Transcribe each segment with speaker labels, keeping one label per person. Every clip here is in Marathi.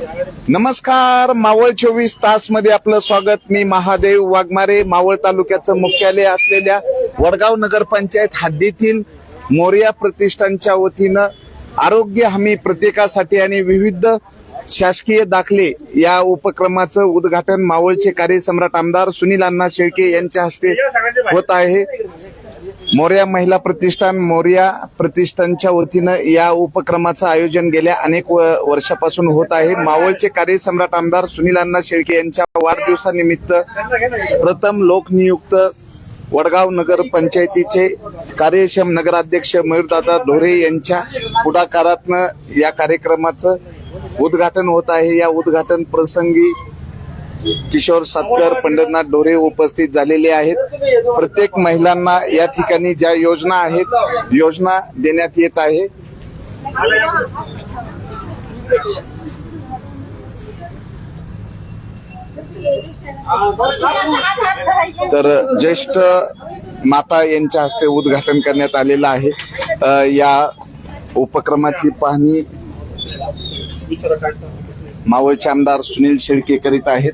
Speaker 1: नमस्कार मावळ चोवीस तासमध्ये आपलं स्वागत. मी महादेव वाघमारे मावळ तालुक्याचं मुख्यालय असलेल्या वडगाव नगरपंचायत हद्दीतील मोर्या प्रतिष्ठानच्या वतीनं आरोग्य हमी प्रत्येकासाठी आणि विविध शासकीय दाखले या उपक्रमाचं उद्घाटन मावळचे कार्यसम्राट आमदार सुनील अण्णा शेळके यांच्या हस्ते होत आहे. मोर्या महिला प्रतिष्ठान मोर्या प्रतिष्ठानच्या वतीनं या उपक्रमाचं आयोजन गेल्या अनेक व- वर्षापासून होत आहे. मावळचे कार्यसम्राट आमदार सुनील अण्णा शेळके यांच्या वाढदिवसानिमित्त प्रथम लोकनियुक्त वडगाव नगर पंचायतीचे कार्यक्षम नगराध्यक्ष मयूरदादा ढोरे यांच्या पुढाकारातनं या कार्यक्रमाचं उद्घाटन होत आहे. या उद्घाटन प्रसंगी किशोर सातकर पंढरनाथ डोरे उपस्थित झालेले आहेत. प्रत्येक महिलांना या ठिकाणी ज्या योजना आहेत योजना देण्यात येत आहे. तर ज्येष्ठ माता यांच्या हस्ते उद्घाटन करण्यात आलेलं आहे. या उपक्रमाची पाहणी मावळचे आमदार सुनील शेळके करीत आहेत.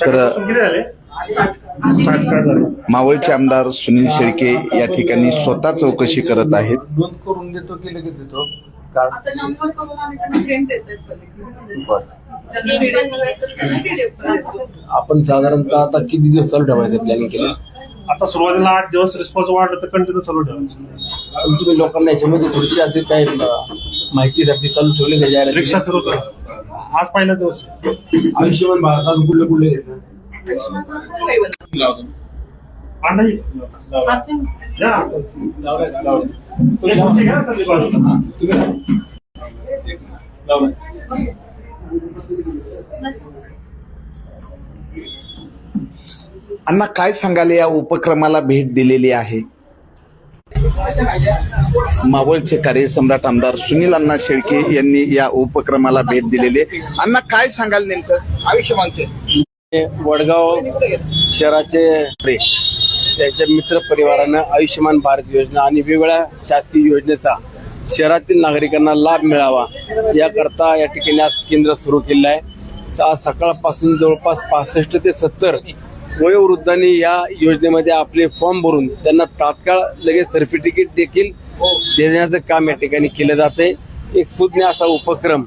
Speaker 1: तर मावळचे आमदार सुनील शेळके या ठिकाणी स्वतः चौकशी करत आहेत.
Speaker 2: नोंद करून देतो की लगेच देतो? आपण साधारणतः आता किती दिवस चालू ठेवायचं प्लॅनिंग केलं?
Speaker 3: आता सुरुवातीला आठ दिवस रिस्पॉन्स वाढला तर कंटिन्यू चालू ठेवायचं.
Speaker 2: पण तुम्ही लोकांना याच्यामध्ये थोडीशी असे काय? माहितीसाठी चालू ठेवले का जाहिराती?
Speaker 3: रिक्षा फिरवतो आज पहिला दिवस
Speaker 2: आयुष्यमान भारतात कुठले कुठले?
Speaker 3: हा बाजूला.
Speaker 1: अण्णा काय सांगाल या उपक्रमाला भेट दिलेली आहे मावळचे कार्यसम्राट आमदार सुनील अण्णा शेळके यांनी या उपक्रमाला भेट दिलेली आहे. अण्णा काय सांगाल नेमकं? आयुष्यमानचे
Speaker 2: वडगाव शहराचे त्याच्या मित्र परिवारानं आयुष्यमान भारत योजना आणि वेगवेगळ्या शासकीय योजनेचा शहरातील नागरिकांना लाभ मिळावा याकरता या ठिकाणी आज केंद्र सुरू केलं आहे. आज सकाळपासून जवळपास पासष्ट ते सत्तर वयोवृद्धांनी या योजनेमध्ये आपले फॉर्म भरून त्यांना तात्काळ लगेच सर्टिफिकेट देखील देण्याचं काम या ठिकाणी केलं जाते एक सुज्ञ असा उपक्रम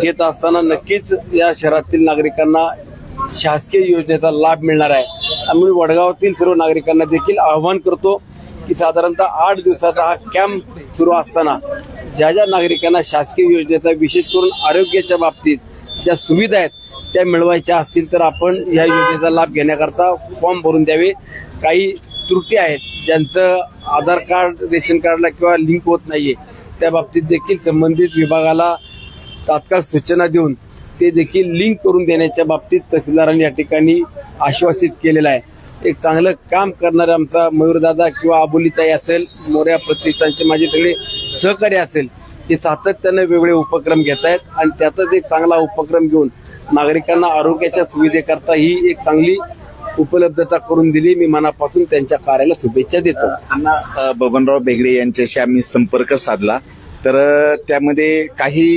Speaker 2: घेत असताना नक्कीच या शहरातील नागरिकांना शासकीय योजनेचा लाभ मिळणार आहे. आम्ही वडगावातील सर्व नागरिकांना देखील आवाहन करतो की साधारणतः आठ दिवसाचा हा कॅम्प सुरू असताना ज्या ज्या नागरिकांना शासकीय योजनेचा विशेष करून आरोग्याच्या बाबतीत ज्या सुविधा आहेत त्या मिळवायच्या असतील तर आपण या योजनेचा लाभ घेण्याकरता फॉर्म भरून द्यावे. काही त्रुटी आहेत ज्यांचं आधार कार्ड रेशन कार्डला किंवा लिंक होत नाहीये त्या बाबतीत देखील संबंधित विभागाला तात्काळ सूचना देऊन ते देखील लिंक करून देण्याच्या बाबतीत तहसीलदारांनी या ठिकाणी आश्वासित केलेलं आहे. एक चांगलं काम करणारे आमचा मयूरदादा किंवा अबोलीताई असेल मोऱ्या प्रतिष्ठानचे माझे सगळे सहकारी असेल हे सातत्यानं वेगवेगळे उपक्रम घेत आहेत आणि त्यातच एक चांगला उपक्रम घेऊन नागरिकांना आरोग्याच्या सुविधेकरता ही एक चांगली उपलब्धता करून दिली. मी मनापासून त्यांच्या कार्याला शुभेच्छा देतो.
Speaker 1: अण्णा बबनराव बेगडे यांच्याशी आम्ही संपर्क साधला. तर त्यामध्ये काही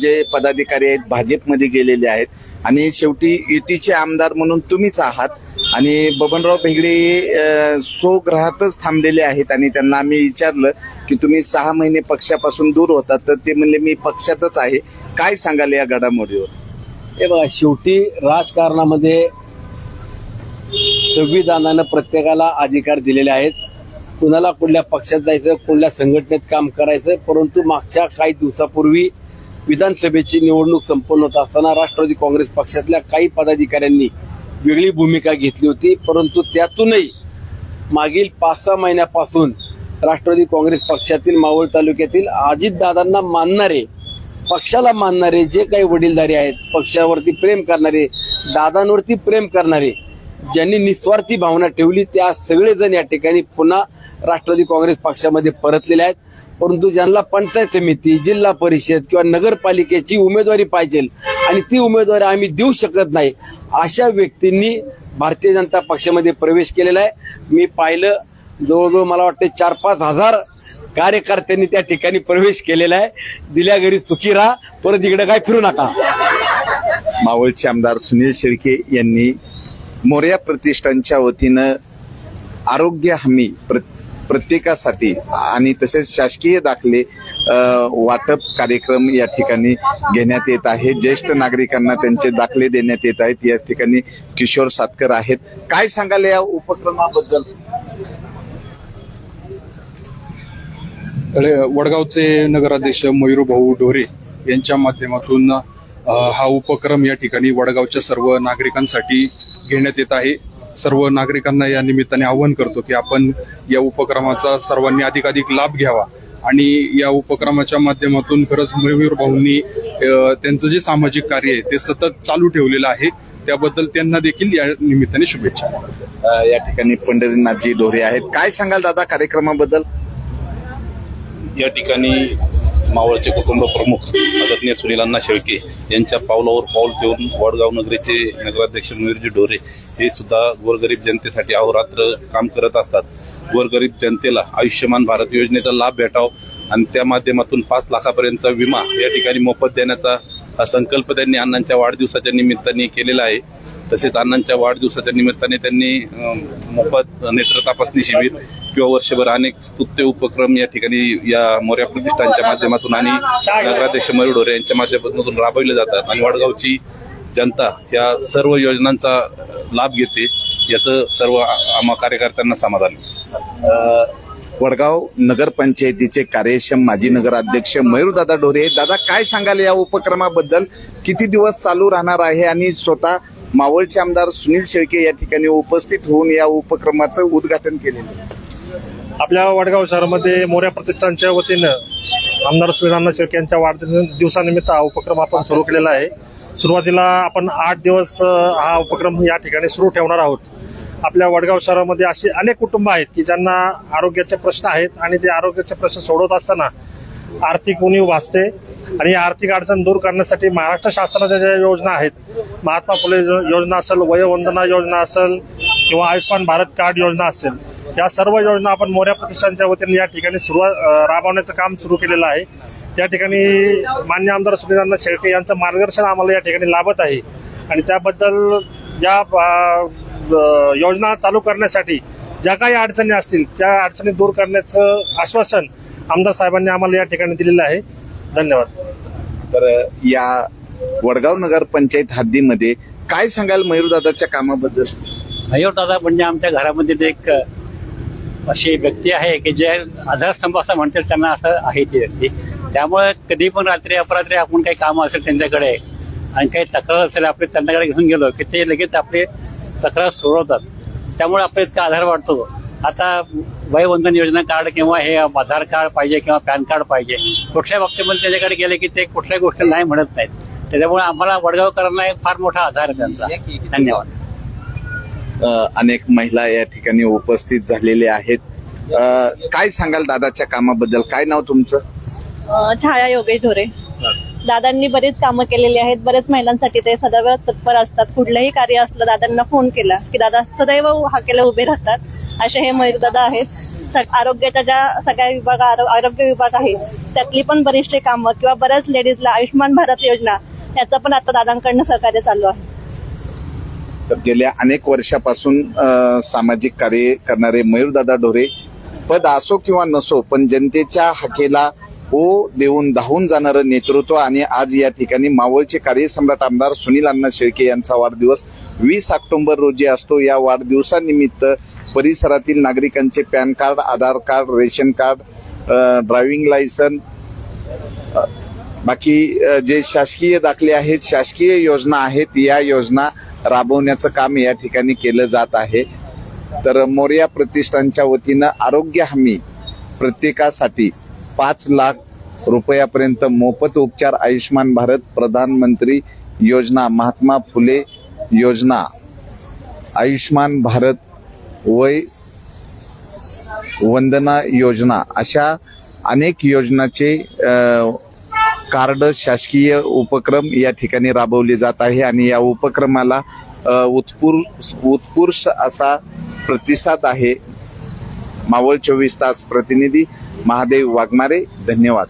Speaker 1: जे पदाधिकारी आहेत भाजपमध्ये गेलेले आहेत. आणि शेवटी युतीचे आमदार म्हणून तुम्हीच आहात. आणि बबनराव भेगडे स्वगृहातच थांबलेले आहेत आणि त्यांना आम्ही विचारलं की तुम्ही सहा महिने पक्षापासून दूर होता तर ते म्हणले मी पक्षातच आहे. काय सांगाल या घडामोडीवर?
Speaker 2: हे बघा शेवटी राजकारणामध्ये संविधानानं प्रत्येकाला अधिकार दिलेले आहेत. कुणाला कुठल्या पक्षात जायचं कुठल्या संघटनेत काम करायचं परंतु मागच्या काही दिवसापूर्वी विधानसभेची निवडणूक संपन्न होत असताना राष्ट्रवादी काँग्रेस पक्षातल्या काही पदाधिकाऱ्यांनी वेगळी भूमिका घेतली होती परंतु त्यातूनही मागील पाच सहा महिन्यापासून राष्ट्रवादी काँग्रेस पक्षातील मावळ तालुक्यातील अजितदादांना मानणारे पक्षाला मानणारे जे काही वडीलधारी आहेत पक्षावरती प्रेम करणारे दादांवरती प्रेम करणारे ज्यांनी निस्वार्थी भावना ठेवली त्या सगळेजण या ठिकाणी पुन्हा राष्ट्रवादी काँग्रेस पक्षामध्ये परतलेले आहेत. परंतु ज्यांना पंचायत समिती जिल्हा परिषद किंवा नगरपालिकेची उमेदवारी पाहिजे आणि ती उमेदवारी आम्ही देऊ शकत नाही. अशा व्यक्तींनी भारतीय जनता पक्षामध्ये प्रवेश केलेला आहे. मी पाहिलं जवळजवळ मला वाटते चार पाच हजार कार्यकर्त्यांनी त्या ठिकाणी प्रवेश केलेला आहे. दिल्या घरी चुकी राहा परत इकडे काय फिरू नका.
Speaker 1: मावळचे आमदार सुनील शेळके यांनी मोर्या प्रतिष्ठानच्या वतीनं आरोग्य हमी प्रत्येकासाठी आणि तसेच शासकीय दाखले वाटप कार्यक्रम या ठिकाणी घेण्यात येत आहे. ज्येष्ठ नागरिकांना त्यांचे दाखले देण्यात येत आहेत. या ठिकाणी किशोर सातकर आहेत. काय सांगाल या उपक्रमाबद्दल?
Speaker 4: वडगावचे नगराध्यक्ष मयूरभाऊ ढोरे यांच्या माध्यमातून हा उपक्रम या ठिकाणी वडगावच्या सर्व नागरिकांसाठी घेण्यात येत आहे. सर्व नागरिकांना या निमित्ताने आवाहन करतो की आपण या उपक्रमाचा सर्वांनी अधिकाधिक लाभ घ्यावा. आणि या उपक्रमाच्या माध्यमातून खरंच मयूर भाऊंनी त्यांचं जे सामाजिक कार्य आहे ते सतत चालू ठेवलेलं आहे. त्याबद्दल त्यांना देखील या निमित्ताने शुभेच्छा.
Speaker 1: या ठिकाणी पंढरीनाथजी ढोरे आहेत. काय सांगाल दादा कार्यक्रमाबद्दल?
Speaker 5: या ठिकाणी मावळचे कुटुंब प्रमुख आदरणीय सुनील अण्णा शेळके यांच्या पावलावर पाऊल ठेवून वडगाव नगरीचे नगराध्यक्ष मयूरजी ढोरे हे सुद्धा गोरगरीब जनतेसाठी अहोरात्र काम करत असतात. गोरगरीब जनतेला आयुष्यमान भारत योजनेचा लाभ भेटावा आणि त्या माध्यमातून पाच लाखापर्यंतचा विमा या ठिकाणी मोफत देण्याचा हा संकल्प त्यांनी अण्णांच्या वाढदिवसाच्या निमित्ताने केलेला आहे. तसेच अण्णांच्या वाढदिवसाच्या निमित्ताने त्यांनी मोफत नेत्र तपासणी शिबिर किंवा वर्षभर अनेक स्तुत्य उपक्रम या ठिकाणी या मोर्या प्रतिष्ठानच्या माध्यमातून आणि नगराध्यक्ष मयूर ढोरे यांच्या माध्यमातून राबविले जातात. आणि वाडगावची जनता या सर्व योजनांचा लाभ घेते. याचं सर्व आम्हा कार्यकर्त्यांना समाधान.
Speaker 1: वडगाव नगरपंचायतीचे कार्यक्षम माजी नगराध्यक्ष मयूरदादा ढोरे दादा काय सांगाल या उपक्रमाबद्दल? किती दिवस चालू राहणार आहे आणि स्वतः मावळचे आमदार सुनील शेळके या ठिकाणी उपस्थित होऊन या उपक्रमाचं उद्घाटन केलेलं
Speaker 3: आपल्या वडगाव शहरामध्ये मोऱ्या प्रतिष्ठानच्या वतीनं आमदार सुनील शेळके यांच्या वाढदिवसानिमित्त हा उपक्रम आपण सुरू केलेला आहे. सुरुवातीला आपण आठ दिवस हा उपक्रम या ठिकाणी सुरू ठेवणार आहोत. आपल्या वडगाव शहरामध्ये असे अनेक कुटुंब आहेत की ज्यांना आरोग्याचे प्रश्न आहेत आणि ते आरोग्याचे प्रश्न सोडवत असताना आर्थिक उणीव भासते. आणि या आर्थिक अडचण दूर करण्यासाठी महाराष्ट्र शासनाच्या ज्या योजना आहेत महात्मा फुले योजना असेल वयोवंदना योजना असेल किंवा आयुष्यमान भारत कार्ड योजना असेल या सर्व योजना आपण मोर्या प्रतिष्ठानच्या वतीने या ठिकाणी सुरुवात राबवण्याचं काम सुरू केलेलं आहे. या ठिकाणी मान्य आमदार सुनील शेळके यांचं मार्गदर्शन आम्हाला या ठिकाणी लाभत आहे. आणि त्याबद्दल या योजना चालू करण्यासाठी ज्या काही अडचणी असतील त्या अडचणी दूर करण्याचं आश्वासन आमदार साहेबांनी आम्हाला या ठिकाणी दिलेलं आहे. धन्यवाद.
Speaker 1: तर या वडगाव नगर पंचायत हद्दीमध्ये काय सांगाल मयूरदादाच्या कामाबद्दल?
Speaker 6: मयूर दादा म्हणजे आमच्या घरामध्ये एक अशी व्यक्ती आहे की जे आधारस्तंभ असं म्हणतात त्यांना असं आहे ती व्यक्ती. त्यामुळे कधी पण रात्री अपरात्री आपण काही कामं असेल त्यांच्याकडे आणि काही तक्रार असेल आपली त्यांच्याकडे घेऊन गेलो की ते लगेच आपले तक्रार सोडवतात त्यामुळे आपला इतका आधार वाटतो आता वयवंदन योजना कार्ड किंवा हे आधार कार्ड पाहिजे किंवा पॅन कार्ड पाहिजे कुठल्या बाबतीमध्ये त्याच्याकडे गेले की ते कुठल्या गोष्टी नाही म्हणत नाहीत. त्याच्यामुळे आम्हाला वडगावकरांना एक फार मोठा आधार आहे त्यांचा. धन्यवाद.
Speaker 1: अनेक महिला या ठिकाणी उपस्थित झालेल्या आहेत. काय सांगाल दादाच्या कामाबद्दल? काय नाव तुमचं?
Speaker 7: छाया योगेश ढोरे दादांनी बरीच कामं केलेली आहेत बरेच महिलांसाठी ते सदैव तत्पर असतात. कुठलंही कार्य असलं दादांना फोन केला की दादा सदैव हाकेला उभे राहतात. असे हे मयूर दादा आहेत. आरोग्याच्या ज्या सगळ्या विभाग आरोग्य विभाग आहे त्यातली पण बरीचशी कामं किंवा बऱ्याच लेडीजला आयुष्यमान भारत योजना याचं पण आता दादांकडनं सहकार्य चालू आहे.
Speaker 1: तर गेल्या अनेक वर्षापासून सामाजिक कार्य करणारे मयूरदादा ढोरे पद असो किंवा नसो पण जनतेच्या हाकेला ओ देऊन धावून जाणारं नेतृत्व आणि आज या ठिकाणी मावळचे कार्यसम्राट आमदार सुनील अण्णा शेळके यांचा वाढदिवस वीस ऑक्टोबर रोजी असतो. या वाढदिवसानिमित्त परिसरातील नागरिकांचे PAN card Aadhaar card ration card driving licence बाकी जे शासकीय दाखले आहेत शासकीय योजना आहेत या योजना राबवण्याचं काम या ठिकाणी केलं जात आहे. तर मोर्या प्रतिष्ठानच्या वतीनं आरोग्य हमी प्रत्येकासाठी पाच लाख रुपयापर्यंत मोफत उपचार आयुष्यमान भारत प्रधानमंत्री योजना महात्मा फुले योजना. आयुष्यमान भारत वय वंदना योजना. अशा अनेक योजनाचे कार्ड शासकीय उपक्रम या ठिकाणी राबवले जात आहे आणि या उपक्रमाला उत्पुर उत्पूर उत्कृष्ट असा प्रतिसाद आहे. मावळ चोवीस तास प्रतिनिधी महादेव वाघमारे धन्यवाद.